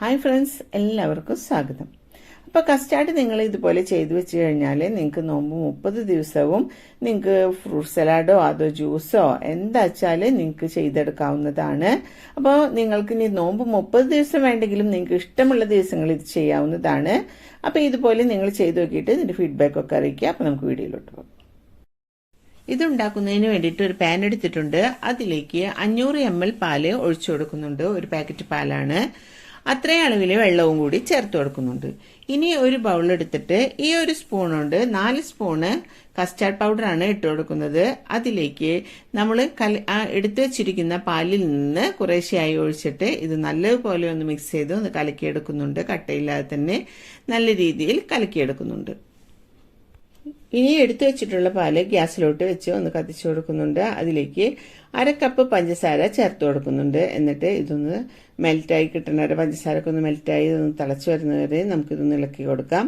Hi friends എല്ലാവർക്കും സ്വാഗതം. അപ്പോൾ കസ്റ്റാർഡ് നിങ്ങൾ ഇതുപോലെ ചെയ്തു വെച്ച് കഴിഞ്ഞാൽ നിങ്ങൾക്ക് നോമ്പ് മുപ്പത് ദിവസവും നിങ്ങൾക്ക് ഫ്രൂട്ട് സലാഡോ അതോ ജ്യൂസോ എന്താച്ചാൽ നിങ്ങൾക്ക് ചെയ്തെടുക്കാവുന്നതാണ്. അപ്പോൾ നിങ്ങൾക്ക് ഇനി നോമ്പ് മുപ്പത് ദിവസം വേണ്ടെങ്കിലും നിങ്ങൾക്ക് ഇഷ്ടമുള്ള ദിവസങ്ങൾ ഇത് ചെയ്യാവുന്നതാണ്. അപ്പോൾ ഇതുപോലെ നിങ്ങൾ ചെയ്ത് നോക്കിയിട്ട് ഇതിന്റെ ഫീഡ്ബാക്ക് ഒക്കെ അറിയിക്കുക. അപ്പോൾ നമുക്ക് വീഡിയോയിലോട്ട് പോകാം. ഇതുണ്ടാക്കുന്നതിന് വേണ്ടിയിട്ട് ഒരു പാൻ എടുത്തിട്ടുണ്ട്. അതിലേക്ക് അഞ്ഞൂറ് എം എൽ പാൽ ഒഴിച്ചു കൊടുക്കുന്നുണ്ട്. ഒരു പാക്കറ്റ് പാലാണ്. അത്രയും അളവിൽ വെള്ളവും കൂടി ചേർത്ത് കൊടുക്കുന്നുണ്ട്. ഇനി ഒരു ബൗൾ എടുത്തിട്ട് ഈ ഒരു സ്പൂൺ കൊണ്ട് നാല് സ്പൂണ് കസ്റ്റാർഡ് പൗഡറാണ് ഇട്ട് കൊടുക്കുന്നത്. അതിലേക്ക് നമ്മൾ കല എടുത്തു വെച്ചിരിക്കുന്ന പാലിൽ നിന്ന് കുറേശ്ശെയായി ഒഴിച്ചിട്ട് ഇത് നല്ലതുപോലെ ഒന്ന് മിക്സ് ചെയ്ത് ഒന്ന് കലക്കിയെടുക്കുന്നുണ്ട്. കട്ടയില്ലാതെ തന്നെ നല്ല രീതിയിൽ കലക്കിയെടുക്കുന്നുണ്ട്. ഇനി എടുത്തു വെച്ചിട്ടുള്ള പാൽ ഗ്യാസിലോട്ട് വെച്ച് ഒന്ന് കത്തിച്ചു കൊടുക്കുന്നുണ്ട്. അതിലേക്ക് അര കപ്പ് പഞ്ചസാര ചേർത്ത് കൊടുക്കുന്നുണ്ട്. എന്നിട്ട് ഇതൊന്ന് മെൽറ്റായി കിട്ടണ വരെ പഞ്ചസാരക്ക് ഒന്ന് മെൽറ്റായി ഒന്ന് തിളച്ചു വരുന്നവരെ നമുക്കിതൊന്ന് ഇളക്കി കൊടുക്കാം.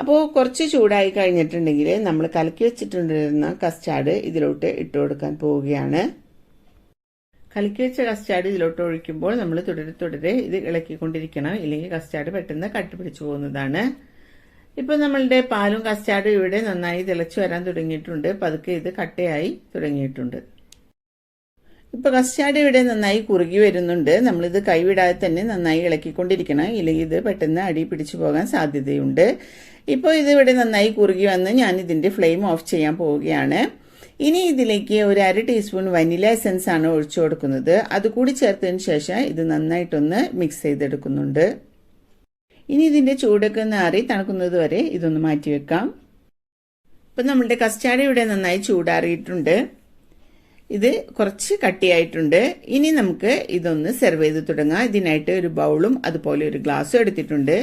അപ്പോൾ കുറച്ച് ചൂടായി കഴിഞ്ഞിട്ടുണ്ടെങ്കിൽ നമ്മൾ കലക്കി വെച്ചിട്ടുണ്ടിരുന്ന കസ്റ്റാർഡ് ഇതിലോട്ട് ഇട്ട് കൊടുക്കാൻ പോവുകയാണ്. കലക്കി വെച്ച കസ്റ്റാർഡ് ഇതിലോട്ട് ഒഴിക്കുമ്പോൾ നമ്മൾ തുടരെ തുടരെ ഇത് ഇളക്കിക്കൊണ്ടിരിക്കണം. ഇല്ലെങ്കിൽ കസ്റ്റാർഡ് പെട്ടെന്ന് കട്ടിപ്പിടിച്ചു പോകുന്നതാണ്. ഇപ്പൊ നമ്മളുടെ പാലും കസ്റ്റാർഡും ഇവിടെ നന്നായി തിളച്ചു വരാൻ തുടങ്ങിയിട്ടുണ്ട്. പതുക്കെ ഇത് കട്ടയായി തുടങ്ങിയിട്ടുണ്ട്. ഇപ്പോൾ കസ്റ്റാർഡ് ഇവിടെ നന്നായി കുറുകി വരുന്നുണ്ട്. നമ്മളിത് കൈവിടാതെ തന്നെ നന്നായി ഇളക്കിക്കൊണ്ടിരിക്കണം. ഇല്ലെങ്കിൽ ഇത് പെട്ടെന്ന് അടി പിടിച്ചു പോകാൻ സാധ്യതയുണ്ട്. ഇപ്പോൾ ഇത് ഇവിടെ നന്നായി കുറുകി വന്ന് ഞാൻ ഇതിന്റെ ഫ്ലെയിം ഓഫ് ചെയ്യാൻ പോവുകയാണ്. ഇനി ഇതിലേക്ക് ഒരു അര ടീസ്പൂൺ വനില എസൻസ് ആണ് ഒഴിച്ചു കൊടുക്കുന്നത്. അതുകൂടി ചേർത്തതിന് ശേഷം ഇത് നന്നായിട്ടൊന്ന് മിക്സ് ചെയ്തെടുക്കുന്നുണ്ട്. ഇനി ഇതിന്റെ ചൂടൊക്കെ ഒന്ന് ആറി തണുക്കുന്നത് വരെ ഇതൊന്ന് മാറ്റി വെക്കാം. ഇപ്പം നമ്മളുടെ കസ്റ്റാർഡ് ഇവിടെ നന്നായി ചൂടാറിയിട്ടുണ്ട്. ഇത് കുറച്ച് കട്ടിയായിട്ടുണ്ട്. ഇനി നമുക്ക് ഇതൊന്ന് സെർവ് ചെയ്ത് തുടങ്ങാം. ഇതിനായിട്ട് ഒരു ബൗളും അതുപോലെ ഒരു ഗ്ലാസ്സും എടുത്തിട്ടുണ്ട്.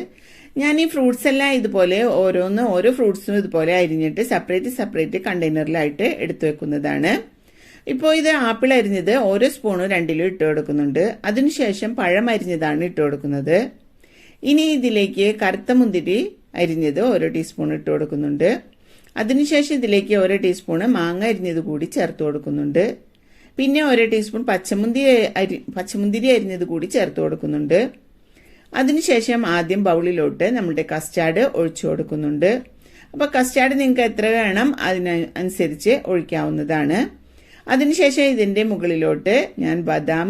ഞാൻ ഈ ഫ്രൂട്ട്സ് എല്ലാം ഇതുപോലെ ഓരോന്ന് ഓരോ ഫ്രൂട്ട്സും ഇതുപോലെ അരിഞ്ഞിട്ട് സെപ്പറേറ്റ് സെപ്പറേറ്റ് കണ്ടെയ്നറിലായിട്ട് എടുത്തു വെക്കുന്നതാണ്. ഇപ്പോൾ ഇത് ആപ്പിൾ അരിഞ്ഞത് ഓരോ സ്പൂണും രണ്ടിലും ഇട്ട് കൊടുക്കുന്നുണ്ട്. അതിനുശേഷം പഴം അരിഞ്ഞതാണ് ഇട്ട് കൊടുക്കുന്നത്. ഇനി ഇതിലേക്ക് കറുത്ത മുന്തിരി അരിഞ്ഞത് ഓരോ ടീസ്പൂൺ ഇട്ട് കൊടുക്കുന്നുണ്ട്. അതിനുശേഷം ഇതിലേക്ക് ഓരോ ടീസ്പൂൺ മാങ്ങ അരിഞ്ഞത് കൂടി ചേർത്ത് കൊടുക്കുന്നുണ്ട്. പിന്നെ ഓരോ ടീസ്പൂൺ പച്ചമുന്തിരി അരി പച്ചമുന്തിരി അരിഞ്ഞത് കൂടി ചേർത്ത് കൊടുക്കുന്നുണ്ട്. അതിനുശേഷം ആദ്യം ബൗളിലോട്ട് നമ്മുടെ കസ്റ്റാർഡ് ഒഴിച്ചു കൊടുക്കുന്നുണ്ട്. അപ്പോൾ കസ്റ്റാർഡ് നിങ്ങൾക്ക് എത്ര വേണം അതിനനുസരിച്ച് ഒഴിക്കാവുന്നതാണ്. അതിനുശേഷം ഇതിന്റെ മുകളിലോട്ട് ഞാൻ ബദാം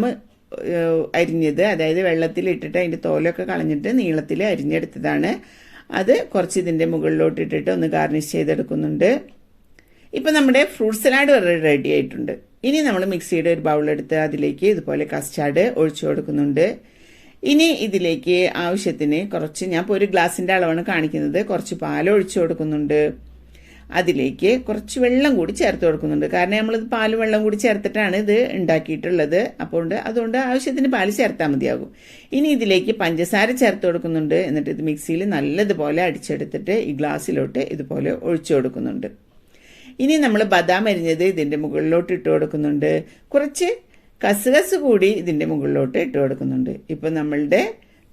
അരിഞ്ഞത്. അതായത് വെള്ളത്തിൽ ഇട്ടിട്ട് അതിന്റെ തോലൊക്കെ കളഞ്ഞിട്ട് നീളത്തിൽ അരിഞ്ഞെടുത്തതാണ്. അത് കുറച്ച് ഇതിന്റെ മുകളിലോട്ട് ഇട്ടിട്ട് ഒന്ന് ഗാർണിഷ് ചെയ്തെടുക്കുന്നുണ്ട്. ഇപ്പൊ നമ്മുടെ ഫ്രൂട്ട് സലാഡ് റെഡി ആയിട്ടുണ്ട്. ഇനി നമ്മൾ മിക്സിയുടെ ഒരു ബൗൾ എടുത്ത് അതിലേക്ക് ഇതുപോലെ കസ്റ്റാർഡ് ഒഴിച്ചു കൊടുക്കുന്നുണ്ട്. ഇനി ഇതിലേക്ക് ആവശ്യത്തിന് കുറച്ച് ഞാൻ ഇപ്പോൾ ഒരു ഗ്ലാസിന്റെ അളവാണ് കാണിക്കുന്നത്. കുറച്ച് പാൽ ഒഴിച്ചു കൊടുക്കുന്നുണ്ട്. അതിലേക്ക് കുറച്ച് വെള്ളം കൂടി ചേർത്ത് കൊടുക്കുന്നുണ്ട്. കാരണം നമ്മളിത് പാൽ വെള്ളം കൂടി ചേർത്തിട്ടാണ് ഇത് ഉണ്ടാക്കിയിട്ടുള്ളത്. അപ്പോൾ അതുകൊണ്ട് ആവശ്യത്തിന് പാൽ ചേർത്താൽ മതിയാകും. ഇനി ഇതിലേക്ക് പഞ്ചസാര ചേർത്ത് കൊടുക്കുന്നുണ്ട്. എന്നിട്ട് ഇത് മിക്സിയിൽ നല്ലതുപോലെ അടിച്ചെടുത്തിട്ട് ഈ ഗ്ലാസ്സിലോട്ട് ഇതുപോലെ ഒഴിച്ചു കൊടുക്കുന്നുണ്ട്. ഇനി നമ്മൾ ബദാം അരിഞ്ഞത് ഇതിന്റെ മുകളിലോട്ട് ഇട്ട് കൊടുക്കുന്നുണ്ട്. കുറച്ച് കസുകസ് കൂടി ഇതിന്റെ മുകളിലോട്ട് ഇട്ട് കൊടുക്കുന്നുണ്ട്. ഇപ്പം നമ്മളുടെ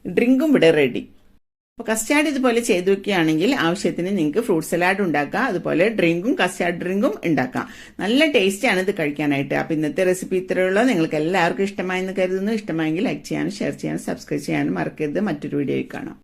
ഡ്രിങ്കും ഇവിടെ റെഡി. അപ്പോൾ കസ്റ്റാർഡ് ഇതുപോലെ ചെയ്തു വെക്കുകയാണെങ്കിൽ ആവശ്യത്തിന് നിങ്ങൾക്ക് ഫ്രൂട്ട് സലാഡ് ഉണ്ടാക്കാം അതുപോലെ ഡ്രിങ്കും കസ്റ്റാർഡ് ഡ്രിങ്കും ഉണ്ടാക്കാം. നല്ല ടേസ്റ്റാണ് ഇത് കഴിക്കാനായിട്ട്. അപ്പോൾ ഇന്നത്തെ റെസിപ്പി ഇത്രയുള്ളൂ നിങ്ങൾക്ക് എല്ലാവർക്കും ഇഷ്ടമായെന്ന് കരുതുന്നു. ഇഷ്ടമായെങ്കിൽ ലൈക്ക് ചെയ്യാനും ഷെയർ ചെയ്യാനും സബ്സ്ക്രൈബ് ചെയ്യാനും മറക്കരുത്. മറ്റൊരു വീഡിയോയിൽ കാണാം.